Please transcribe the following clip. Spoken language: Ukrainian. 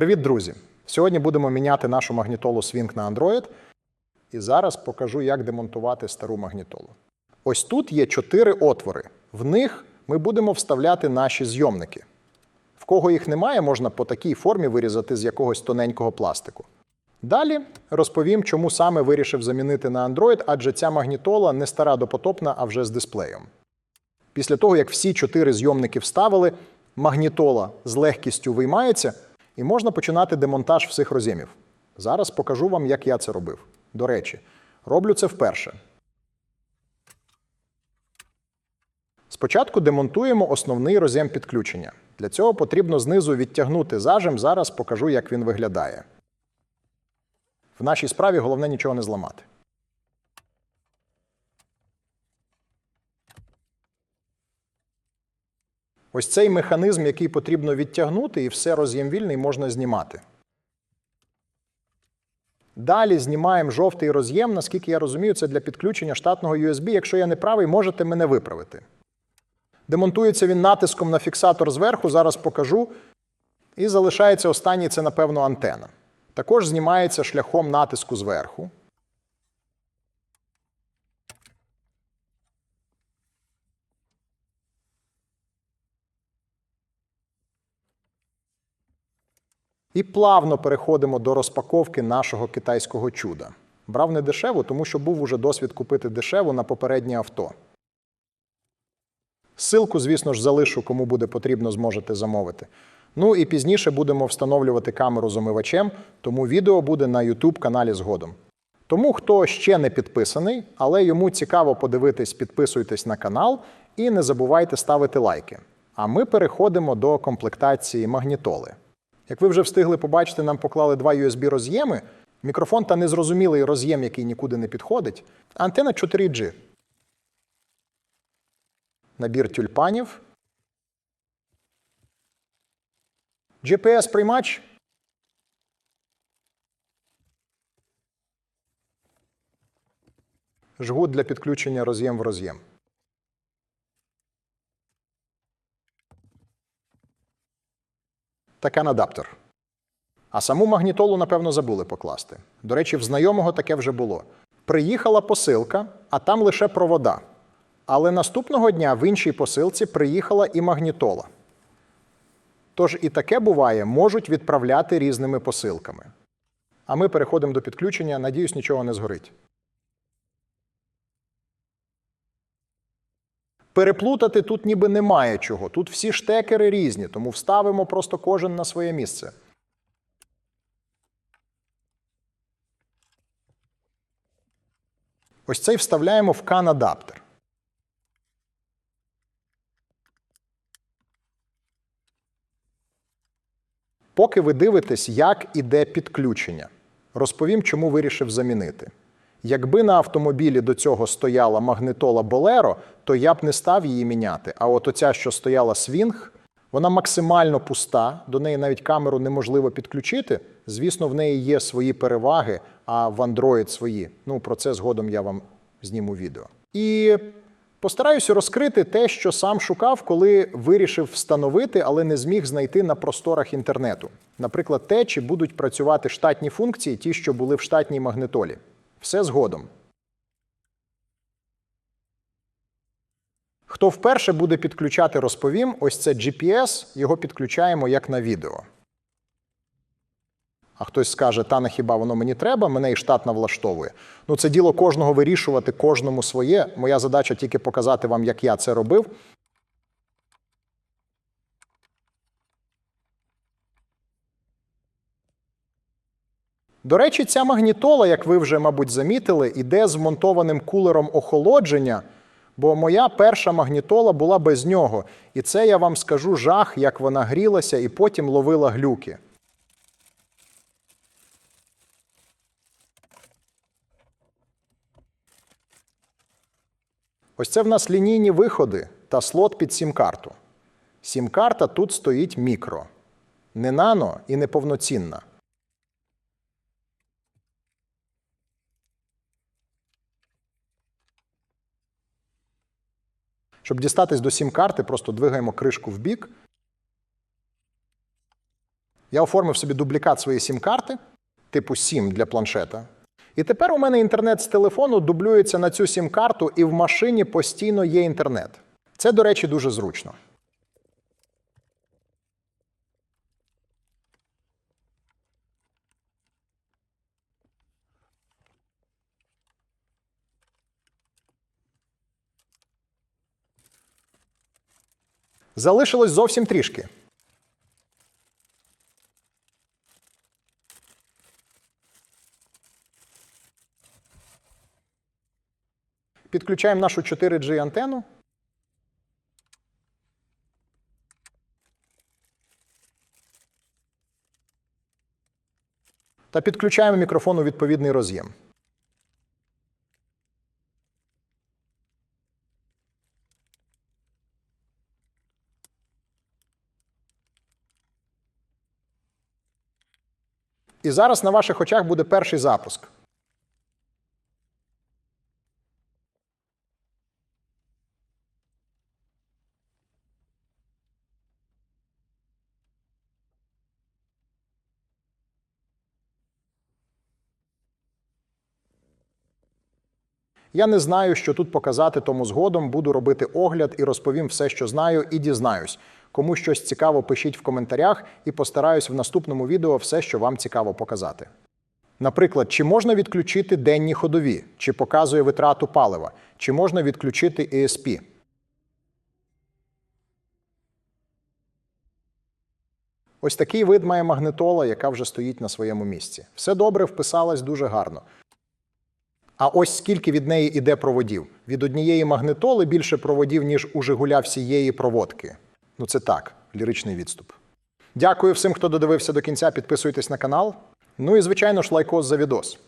Привіт, друзі! Сьогодні будемо міняти нашу магнітолу Swing на Android. І зараз покажу, як демонтувати стару магнітолу. Ось тут є чотири отвори. В них ми будемо вставляти наші зйомники. В кого їх немає, можна по такій формі вирізати з якогось тоненького пластику. Далі розповім, чому саме вирішив замінити на Android, адже ця магнітола не стара допотопна, а вже з дисплеєм. Після того, як всі чотири зйомники вставили, магнітола з легкістю виймається, і можна починати демонтаж всіх роз'ємів. Зараз покажу вам, як я це робив. До речі, роблю це вперше. Спочатку демонтуємо основний роз'єм підключення. Для цього потрібно знизу відтягнути зажим. Зараз покажу, як він виглядає. В нашій справі головне нічого не зламати. Ось цей механізм, який потрібно відтягнути, і все роз'єм вільний можна знімати. Далі знімаємо жовтий роз'єм. Наскільки я розумію, це для підключення штатного USB. Якщо я не правий, можете мене виправити. Демонтується він натиском на фіксатор зверху, зараз покажу. І залишається останній це, напевно, антена. Також знімається шляхом натиску зверху. І плавно переходимо до розпаковки нашого китайського чуда. Брав не дешево, тому що був уже досвід купити дешево на попереднє авто. Силку, звісно ж, залишу, кому буде потрібно, зможете замовити. Ну і пізніше будемо встановлювати камеру з омивачем, тому відео буде на YouTube каналі згодом. Тому, хто ще не підписаний, але йому цікаво подивитись, підписуйтесь на канал і не забувайте ставити лайки. А ми переходимо до комплектації магнітоли. Як ви вже встигли побачити, нам поклали два USB роз'єми. Мікрофон та незрозумілий роз'єм, який нікуди не підходить. Антена 4G. Набір тюльпанів. GPS-приймач. Жгут для підключення роз'єм в роз'єм. Такен-адаптер. А саму магнітолу, напевно, забули покласти. До речі, в знайомого таке вже було. Приїхала посилка, а там лише провода. Але наступного дня в іншій посилці приїхала і магнітола. Тож і таке буває, можуть відправляти різними посилками. А ми переходимо до підключення. Надіюсь, нічого не згорить. Переплутати тут ніби немає чого. Тут всі штекери різні, тому вставимо просто кожен на своє місце. Ось цей вставляємо в CAN-адаптер. Поки ви дивитесь, як іде підключення, розповім, чому вирішив замінити. Якби на автомобілі до цього стояла магнитола Bolero, то я б не став її міняти. А от оця, що стояла свінг, вона максимально пуста, до неї навіть камеру неможливо підключити. Звісно, в неї є свої переваги, а в Android свої. Ну, про це згодом я вам зніму відео. І постараюся розкрити те, що сам шукав, коли вирішив встановити, але не зміг знайти на просторах інтернету. Наприклад, те, чи будуть працювати штатні функції, ті, що були в штатній магнитолі. Все згодом. Хто вперше буде підключати, розповім. Ось це GPS, його підключаємо як на відео. А хтось скаже, та на хіба воно мені треба, мене і штатна влаштовує. Ну, це діло кожного вирішувати, кожному своє. Моя задача тільки показати вам, як я це робив. До речі, ця магнітола, як ви вже, мабуть, замітили, іде з вмонтованим кулером охолодження, бо моя перша магнітола була без нього. І це я вам скажу жах, як вона грілася і потім ловила глюки. Ось це в нас лінійні виходи та слот під сім-карту. Сім-карта тут стоїть мікро. Не нано і не повноцінна. Щоб дістатись до сім-карти, просто двигаємо кришку в бік. Я оформив собі дублікат своєї сім-карти, типу сім для планшета. І тепер у мене інтернет з телефону дублюється на цю сім-карту, і в машині постійно є інтернет. Це, до речі, дуже зручно. Залишилось зовсім трішки. Підключаємо нашу 4G антенну. Та підключаємо мікрофон у відповідний роз'єм. І зараз на ваших очах буде перший запуск. Я не знаю, що тут показати, тому згодом буду робити огляд і розповім все, що знаю, і дізнаюсь. Кому щось цікаво, пишіть в коментарях і постараюсь в наступному відео все, що вам цікаво показати. Наприклад, чи можна відключити денні ходові, чи показує витрату палива, чи можна відключити ESP. Ось такий вид має магнитола, яка вже стоїть на своєму місці. Все добре, вписалась дуже гарно. А ось скільки від неї іде проводів. Від однієї магнитоли більше проводів, ніж у Жигуля всієї проводки. Ну це так, ліричний відступ. Дякую всім, хто додивився до кінця. Підписуйтесь на канал. Ну і звичайно ж лайкос за відос.